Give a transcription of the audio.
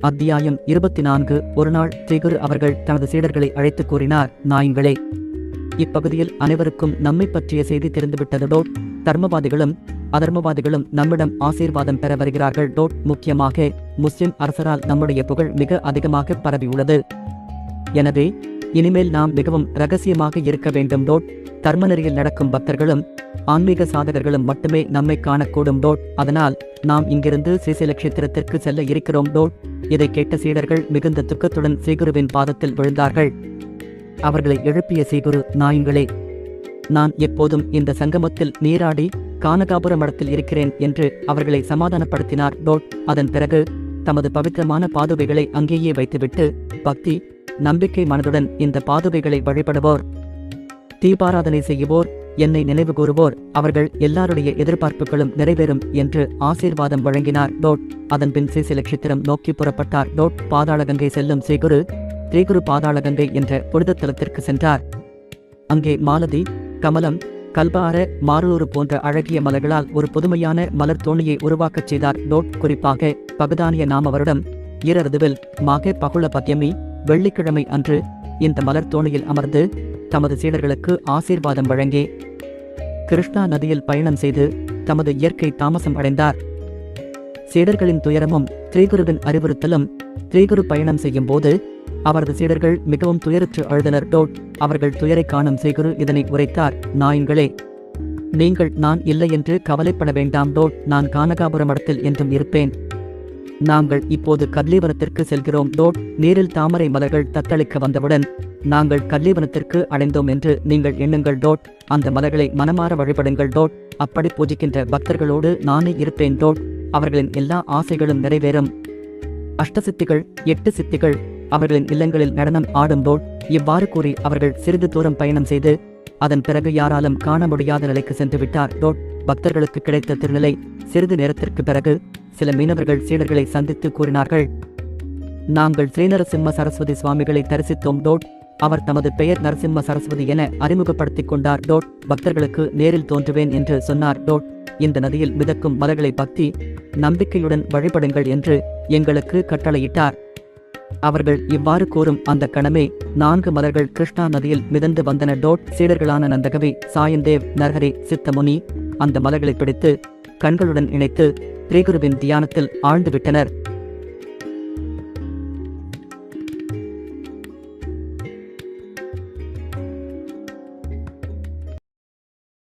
அத்தியாயம் இருபத்தி நான்கு ஒருநாள் ஸ்ரீகுரு அவர்கள் தனது சீடர்களை அழைத்து கூறினார் நாயுங்களே இப்பகுதியில் அனைவருக்கும் நம்மை பற்றிய செய்தி தெரிந்துவிட்டது டோட். தர்மவாதிகளும் அதர்மவாதிகளும் நம்மிடம் ஆசீர்வாதம் பெற வருகிறார்கள் டோட். முக்கியமாக முஸ்லிம் அரசரால் நம்முடைய புகழ் மிக அதிகமாக பரவியுள்ளது. எனவே இனிமேல் நாம் மிகவும் ரகசியமாக இருக்க வேண்டும் டோட் தர்மநெறியில் நடக்கும் பக்தர்களும் ஆன்மீக சாதகர்களும் மட்டுமே நம்மை காணக்கூடும் டோட் அதனால் நாம் இங்கிருந்து ஸ்ரீசலக்ஷேத்திரத்திற்கு செல்ல இருக்கிறோம் டோட் இதை கேட்ட சீடர்கள் மிகுந்த துக்கத்துடன் சீகுருவின் பாதத்தில் விழுந்தார்கள். அவர்களை எழுப்பிய சீகுரு நாயுங்களே நான் எப்போதும் இந்த சங்கமத்தில் நீராடி கானகாபுர மடத்தில் இருக்கிறேன் என்று அவர்களை சமாதானப்படுத்தினார் டோட் அதன் பிறகு தமது பவித்திரமான பாதுவைகளை அங்கேயே வைத்துவிட்டு பக்தி நம்பிக்கை மனதுடன் இந்த பாதுகைகளை வழிபடுவோர். தீபாராதனை செய்யுவோர் என்னை நினைவு கூறுவோர். அவர்கள் எல்லாருடைய எதிர்பார்ப்புகளும் நிறைவேறும் என்று ஆசீர்வாதம் வழங்கினார் டோட். அதன்பின் சிசிலட்சித்திரம் நோக்கி புறப்பட்டார் டோட். பாதாளகங்கை செல்லும் ஸ்ரீகுரு ஸ்ரீகுரு பாதாளகங்கை என்ற புனித தலத்திற்கு சென்றார். அங்கே மாலதி கமலம் கல்பார மாரூரு போன்ற அழகிய மலர்களால் ஒரு புதுமையான மலர் தோணியை உருவாக்கச் செய்தார் டோட். குறிப்பாக பகதானிய நாம வருடம் ஈரருதுவில் மாக பகுள பத்யமி வெள்ளிக்கிழமை அன்று இந்த மலர் தோணியில் அமர்ந்து தமது சீடர்களுக்கு ஆசீர்வாதம் வழங்கி கிருஷ்ணா நதியில் பயணம் செய்து தமது இயற்கை தாமசம் அடைந்தார். சீடர்களின் துயரமும் ஸ்ரீகுருவின் அறிவுறுத்தலும் ஸ்ரீகுரு பயணம் செய்யும் போது அவரது சீடர்கள் மிகவும் துயருற்று அழுதனர். டோட் அவர்கள் துயரை காணும் ஸ்ரீகுரு இதனை உரைத்தார். நாயுங்களே நீங்கள் நான் இல்லை என்று கவலைப்பட வேண்டாம். டோட் நான் கானகாபுரம் மடத்தில் என்றும் இருப்பேன். நாங்கள் இப்போது கல்லீவனத்திற்கு செல்கிறோம். டோட் நீரில் தாமரை மலர்கள் தத்தளிக்க வந்தவுடன் நாங்கள் கல்லீவனத்திற்கு அடைந்தோம் என்று நீங்கள் எண்ணுங்கள். டோட் அந்த மலர்களை மனமாற வழிபடுங்கள். டோட் அப்படி பூஜிக்கின்ற பக்தர்களோடு நானே இருப்பேன். டோட் அவர்களின் எல்லா ஆசைகளும் நிறைவேறும். அஷ்டசித்திகள் எட்டு சித்திகள் அவர்களின் இல்லங்களில் நடனம் ஆடும். டோட் இவ்வாறு கூறி அவர்கள் சிறிது தூரம் பயணம் செய்து அதன் பிறகு யாராலும் காண முடியாத நிலைக்கு சென்று விட்டார் டோட் பக்தர்களுக்கு கிடைத்த திருநிலை சிறிது நேரத்திற்கு பிறகு சில மீனவர்கள் சீடர்களை சந்தித்து கூறினார்கள். நாங்கள் ஸ்ரீநரசிம்ம சரஸ்வதி சுவாமிகளை தரிசித்தோம் டோட். அவர் தமது பெயர் நரசிம்ம சரஸ்வதி என அறிமுகப்படுத்திக் கொண்டார் டோட். பக்தர்களுக்கு நேரில் தோன்றுவேன் என்று சொன்னார் டோட். இந்த நதியில் மிதக்கும் மலர்களை பக்தி நம்பிக்கையுடன் வழிபடுங்கள் என்று எங்களுக்கு கட்டளையிட்டார். அவர்கள் இவ்வாறு கூறும் அந்த கணமே நான்கு மலர்கள் கிருஷ்ணா நதியில் மிதந்து வந்தன டோட். சீடர்களான நந்தகவி சாயந்தேவ் நரஹரி சித்தமுனி அந்த மலர்களை பிடித்து கண்களுடன் இணைத்து திரிகுருவின் தியானத்தில் ஆழ்ந்து விட்டனர்.